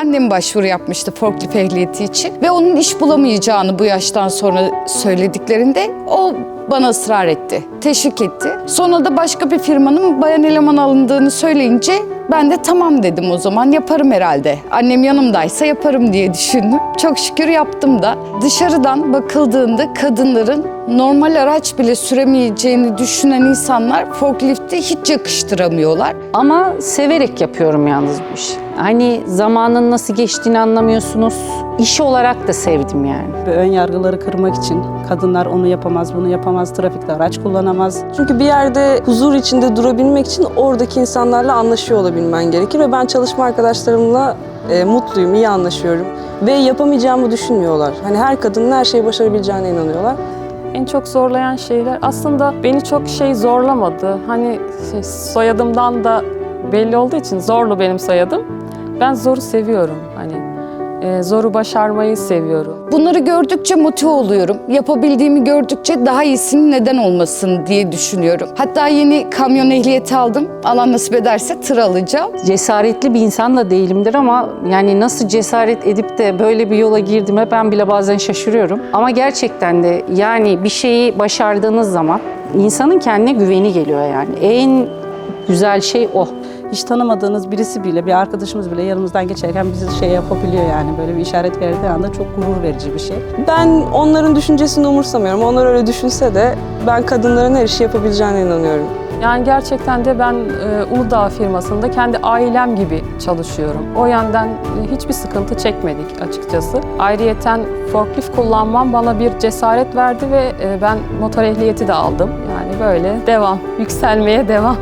Annem başvuru yapmıştı forklift ehliyeti için ve onun iş bulamayacağını bu yaştan sonra söylediklerinde o bana ısrar etti, teşvik etti. Sonra da başka bir firmanın bayan eleman alındığını söyleyince ben de tamam dedim o zaman yaparım herhalde. Annem yanımdaysa yaparım diye düşündüm. Çok şükür yaptım da. Dışarıdan bakıldığında kadınların normal araç bile süremeyeceğini düşünen insanlar forklifti hiç yakıştıramıyorlar. Ama severek yapıyorum yalnız bu işi. Hani zamanın nasıl geçtiğini anlamıyorsunuz. İş olarak da sevdim yani. Ve ön yargıları kırmak için kadınlar onu yapamaz, bunu yapamaz, trafikte araç kullanamaz. Çünkü bir yerde huzur içinde durabilmek için oradaki insanlarla anlaşıyor olabilmen gerekir ve ben çalışma arkadaşlarımla e, mutluyum, iyi anlaşıyorum ve yapamayacağımı düşünmüyorlar. Hani her kadının her şeyi başarabileceğine inanıyorlar. En çok zorlayan şeyler aslında beni çok şey zorlamadı. Hani şey, soyadımdan da belli olduğu için zorlu benim soyadım. Ben zoru seviyorum. Hani e, zoru başarmayı seviyorum. Bunları gördükçe motive oluyorum. Yapabildiğimi gördükçe daha iyisinin neden olmasın diye düşünüyorum. Hatta yeni kamyon ehliyeti aldım. Allah nasip ederse tır alacağım. Cesaretli bir insan da değilimdir ama yani nasıl cesaret edip de böyle bir yola girdiğime ben bile bazen şaşırıyorum. Ama gerçekten de yani bir şeyi başardığınız zaman insanın kendine güveni geliyor yani. En güzel şey o. Hiç tanımadığınız birisi bile, bir arkadaşımız bile yanımızdan geçerken bizi şey yapabiliyor yani. Böyle bir işaret verdiği anda çok gurur verici bir şey. Ben onların düşüncesini umursamıyorum. Onlar öyle düşünse de ben kadınların her işi yapabileceğine inanıyorum. Yani gerçekten de ben e, Uludağ firmasında kendi ailem gibi çalışıyorum. O yönden e, hiçbir sıkıntı çekmedik açıkçası. Ayrıyeten forklift kullanmam bana bir cesaret verdi ve e, ben motor ehliyeti de aldım. Yani böyle devam, yükselmeye devam.